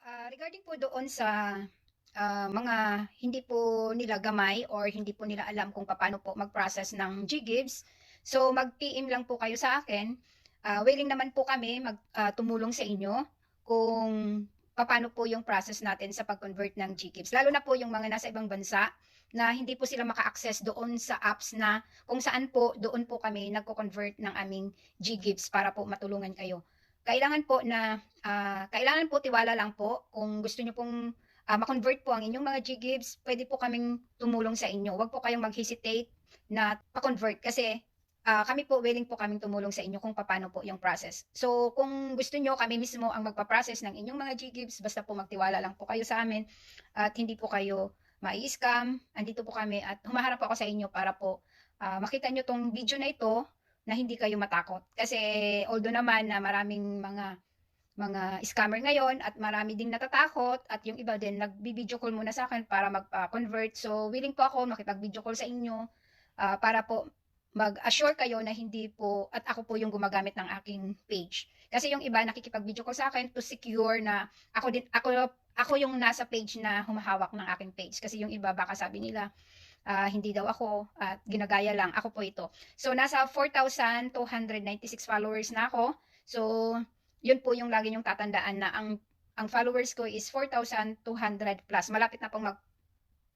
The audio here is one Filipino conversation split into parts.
ah, regarding po doon sa ah, mga hindi po nila gamay or hindi po nila alam kung paano po mag-process ng G-Gives, so mag-PM lang po kayo sa akin. Ah, willing naman po kami mag tumulong sa inyo kung paano po yung process natin sa pag-convert ng G-Gives. Lalo na po yung mga nasa ibang bansa na hindi po sila maka-access doon sa apps na kung saan po doon po kami nagko-convert ng aming G-Gives para po matulungan kayo. Kailangan po na ah, kailangan po tiwala lang po kung gusto niyo pong ah, ma-convert po ang inyong mga G-Gives, pwede po kaming tumulong sa inyo. Huwag po kayong mag-hesitate na pa-convert kasi ah, kami po willing po kaming tumulong sa inyo kung paano po yung process. So kung gusto niyo kami mismo ang magpa-process ng inyong mga G-Gives, basta po magtiwala lang po kayo sa amin at hindi po kayo mai-scam. Andito po kami at humaharap ako sa inyo para po ah, makita nyo tong video na ito na hindi kayo matakot. Kasi although naman na maraming mga mga scammer ngayon at marami ding natatakot at yung iba din nagbi-video call muna sa akin para mag-convert. So willing po ako makipag-video call sa inyo ah, para po mag-assure kayo na hindi po at ako po yung gumagamit ng aking page. Kasi yung iba nakikipag-video call sa akin to secure na ako din ako ako yung nasa page na humahawak ng aking page kasi yung iba baka sabi nila ah, hindi daw ako at ginagaya lang ako po ito. So nasa 4,296 followers na ako. So yun po yung lagi yung tatandaan na ang ang followers ko is 4,200 plus. Malapit na pong mag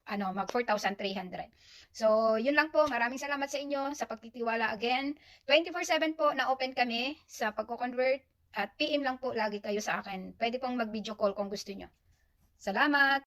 ano, mag 4,300. So, yun lang po. Maraming salamat sa inyo sa pagtitiwala again. 24/7 po na open kami sa pagko-convert at PM lang po lagi kayo sa akin. Pwede pong mag-video call kung gusto nyo. Salamat!